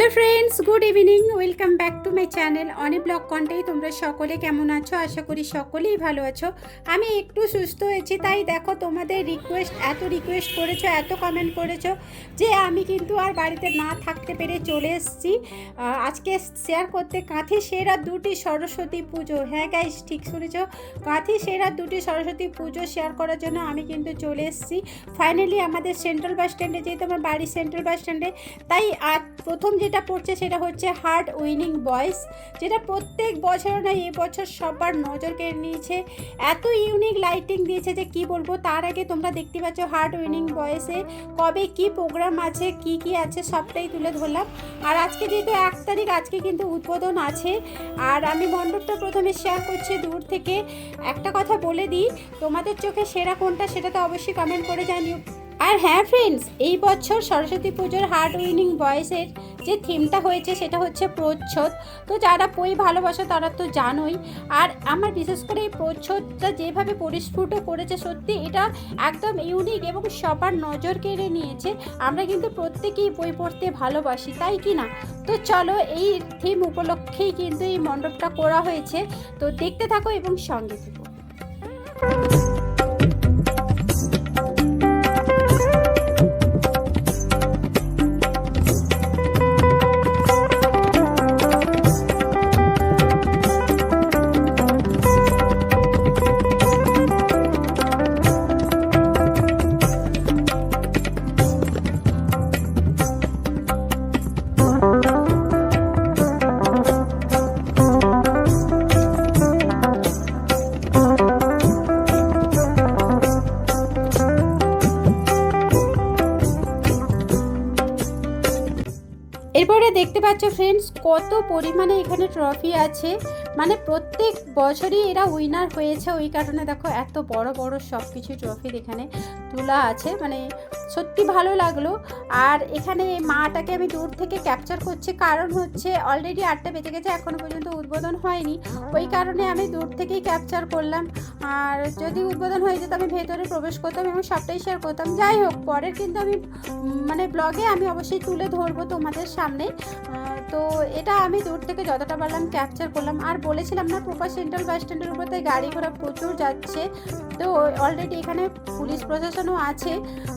Hello friends good evening welcome back to my channel অনেক blog কন্টেই তোমরা সকলে কেমন আছো? আশা করি সকলেই ভালো আছো। আমি একটু সুস্থ হয়েছি, তাই দেখো তোমাদের রিকোয়েস্ট এত রিকোয়েস্ট করেছ, এত কমেন্ট করেছ যে আমি কিন্তু আর বাড়িতে না থাকতে পেরে চলে এসেছি। আজকে শেয়ার করতে কাঁথি সেরা দুটি সরস্বতী পুজো। হ্যাঁ গাইস ঠিক শুনেছো? কাঁথি সেরা দুটি সরস্বতী পুজো শেয়ার করার জন্য আমি কিন্তু চলে এসেছি। ফাইনালি আমাদের সেন্ট্রাল বাস স্ট্যান্ডে যেহেতু আমার বাড়ি সেন্ট্রাল বাস স্ট্যান্ডে তাই আজ প্রথম যেটা পড়ছে সেটা হচ্ছে হার্ট উইনিং বয়েস যেটা প্রত্যেক বছর না এই বছর সবার নজর কেড়ে নিয়েছে। এত ইউনিক লাইটিং দিয়েছে যে কি বলব, তার আগে তোমরা দেখতে পাচ্ছ হার্ট উইনিং বয়েসে কবে কি প্রোগ্রাম আছে, কি কি আছে, সবটাই তুলে ধরলাম। আর আজকে যেহেতু এক তারিখ, আজকে কিন্তু উদ্বোধন আছে। আর আমি মণ্ডপটা প্রথমে শেয়ার করছি দূর থেকে। একটা কথা বলে দিই, তোমাদের চোখে সেরা কোনটা সেটা তো অবশ্যই কমেন্ট করে জানিও। আর হ্যাঁ ফ্রেন্ডস এই বছর সরস্বতী পুজোর হার্ড উইনিং বয়েসের যে থিমটা হয়েছে সেটা হচ্ছে প্রচ্ছদ। তো যারা বই ভালোবাসো তারা তো জানোই। আর আমার বিশেষ করে এই প্রচ্ছদটা যেভাবে পরিস্ফুট করেছে, সত্যি এটা একদম ইউনিক এবং সবার নজর কেড়ে নিয়েছে। আমরা কিন্তু প্রত্যেকেই বই পড়তে ভালোবাসি, তাই কি না? তো চলো এই থিম উপলক্ষেই কিন্তু এই মণ্ডপটা করা হয়েছে। তো দেখতে থাকো এবং সঙ্গে থেকো। পাচ্ছ ফ্রেন্ডস কত পরিমাণে এখানে ট্রফি আছে। মানে প্রত্যেক বছরই এরা উইনার হয়েছে ওই কারণে দেখো এত বড় বড় সব কিছু ট্রফি এখানে তোলা আছে। মানে সত্যি ভালো লাগল। আর এখানে মাটাকে আমি দূর থেকে ক্যাপচার করছি। কারণ হচ্ছে অলরেডি আটটা বেজে গেছে এখনও পর্যন্ত উদ্বোধন হয়নি। ওই কারণে আমি দূর থেকেই ক্যাপচার করলাম। আর যদি উদ্বোধন হয়ে যেত, আমি ভেতরে প্রবেশ করতাম এবং সবটাই শেয়ার করতাম। যাই হোক, পরের কিন্তু আমি মানে ব্লগে আমি অবশ্যই তুলে ধরবো তোমাদের সামনে। তো এটা আমি দূর থেকে যতটা পারলাম ক্যাপচার করলাম। আর বলেছিলাম না, প্রপার সেন্ট্রাল বাস স্ট্যান্ডের উপর তাই গাড়ি ঘোড়া প্রচুর যাচ্ছে। তো অলরেডি এখানে পুলিশ প্রশাসনও আছে।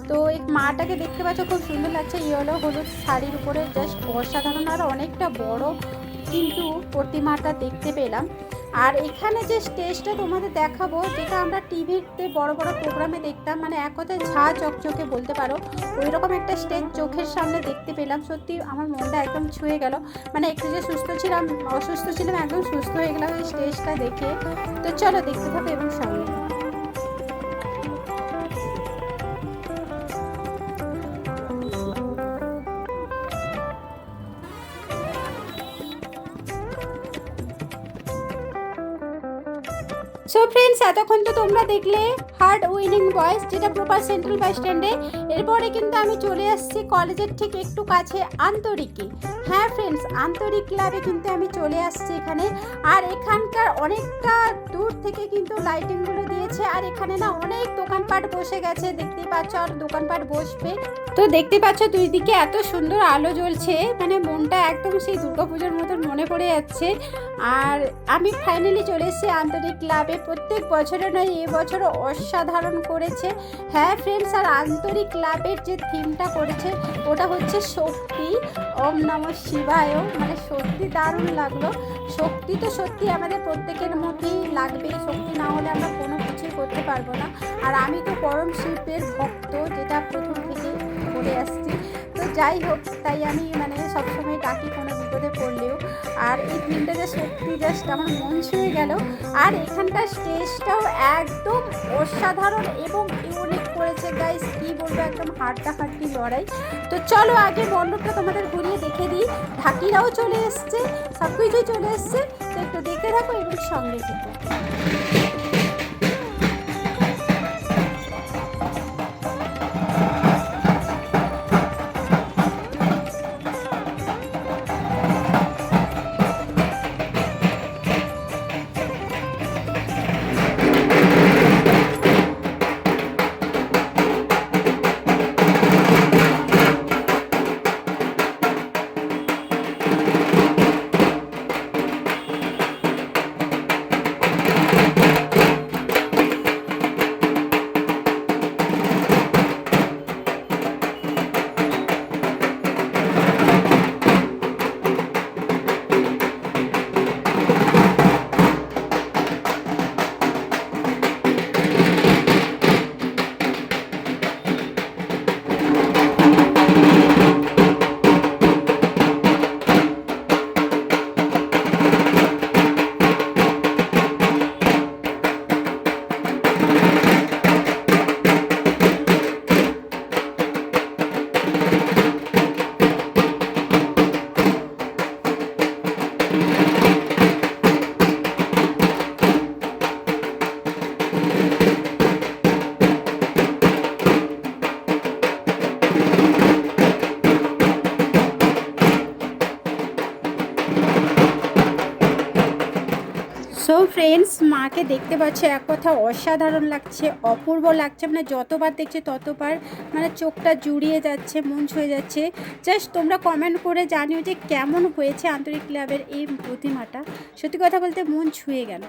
তো এই মাটাকে দেখতে পাচ্ছ, খুব সুন্দর লাগছে। ইয়েলো হলুদ শাড়ির উপরে জাস্ট অসাধারণ, আর অনেকটা বড়। কিন্তু প্রতিমাটা দেখতে পেলাম। আর এখানে যে স্টেজটা তোমাদের দেখাবো, যেটা আমরা টিভিতে বড় বড় প্রোগ্রামে দেখতাম মানে এক কথায় ঝা চকচকে বলতে পারো ওই রকম একটা স্টেজ চোখের সামনে দেখতে পেলাম। সত্যি আমার মনটা একদম ছুঁয়ে গেল। মানে একটু যে সুস্থ ছিলাম, অসুস্থ ছিলাম, একদম সুস্থ হয়ে গেলাম এই স্টেজটা দেখে। তো চলো দেখতে থাকো এবং সঙ্গে সো ফ্রেন্ডস এতক্ষণ তো তোমরা দেখলে হার্ড উইনিং বয়েস যেটা প্রপার সেন্ট্রাল বাস স্ট্যান্ডে এরপরে কিন্তু আমি চলে আসছি কলেজের ঠিক একটু কাছে আন্তরিকে। হ্যাঁ ফ্রেন্ডস আন্তরিক ক্লাবে কিন্তু আমি চলে আসছি এখানে। আর এখানকার অনেকটা দূর থেকে কিন্তু লাইটিংগুলো দিয়েছে। আর এখানে না অনেক দোকানপাট বসে গেছে, দেখতেই পাচ্ছ আর দোকানপাট বসবে। তো দেখতে পাচ্ছ দুই দিকে এত সুন্দর আলো জ্বলছে মানে মনটা একদম সেই দুর্গাপুজোর মতন মনে পড়ে যাচ্ছে। আর আমি ফাইনালি চলে এসেছি আন্তরিক ক্লাবে প্রত্যেক বছরে নয় এবছরও অসাধারণ করেছে। হ্যাঁ ফ্রেন্ডস আর আন্তরিক ক্লাবের যে থিমটা করেছে, ওটা হচ্ছে শক্তি। ওম নম শিবায়। মানে সত্যি দারুণ লাগল। শক্তি তো সত্যি আমাদের প্রত্যেকের মধ্যেই লাগবে। শক্তি না হলে আমরা কোনো কিছুই করতে পারব না। আর আমি তো পরম শিল্পের ভক্ত, যেটা প্রথম থেকে করে আসছি। যাই হোক, তাই আমি মানে সবসময় ডাকি কোনো বিপদে পড়লেও। আর এই থিমটা যে সত্যি জাস্ট আমার মন ছুঁয়ে গেল। আর এখানকার স্টেজটাও একদম অসাধারণ এবং ইউনিক করেছে। গাইস কি বলব, একদম হাড্ডা হাড্ডি লড়াই। তো চলো আগে মণ্ডপটা তোমাদের ঘুরিয়ে দেখে দিই। ঢাকিরাও চলে এসছে সব কিছুই চলে এসছে। তো একটু দেখে থাকো এবং সঙ্গে থেকো। ফ্রেন্ডস মাকে দেখতে পাচ্ছে, এক কথা অসাধারণ লাগছে, অপূর্ব লাগছে মানে যতবার দেখছে ততবার মানে চোখটা জুড়িয়ে যাচ্ছে, মন ছুঁয়ে যাচ্ছে। জাস্ট তোমরা কমেন্ট করে জানিও যে কেমন হয়েছে আন্তরিক ক্লাবের এই প্রতিমাটা। সত্যি কথা বলতে মন ছুঁয়ে গেল।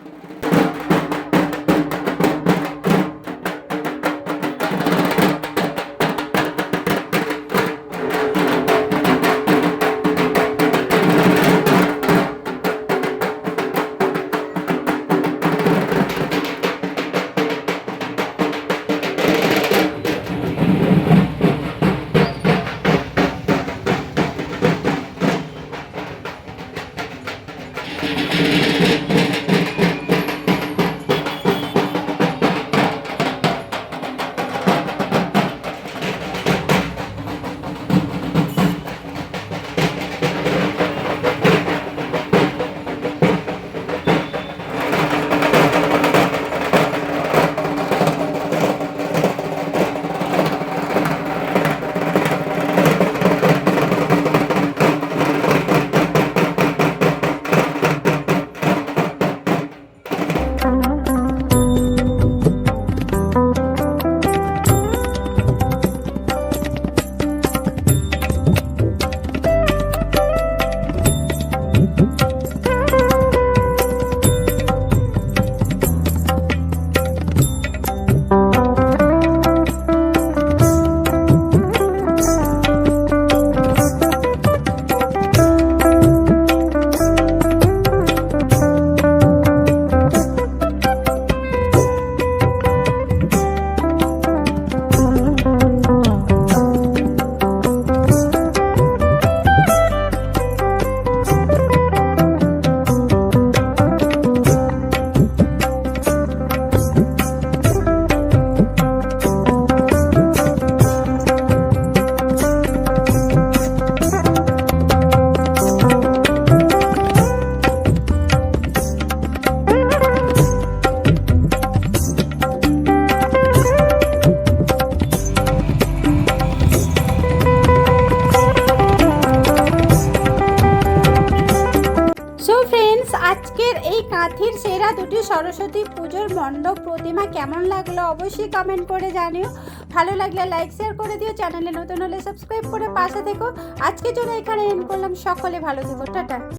কাঁথির সেরা দুটি সরস্বতী পুজোর মণ্ডপ প্রতিমা কেমন লাগল অবশ্যই কমেন্ট করে জানিও। ভালো লাগলে লাইক শেয়ার করে দিও চ্যানেলে নতুন হলে সাবস্ক্রাইব করে পাশে থেকো। আজকে জন্য এখানে এন্ড করলাম। সকলে ভালো থেকো। টাটা।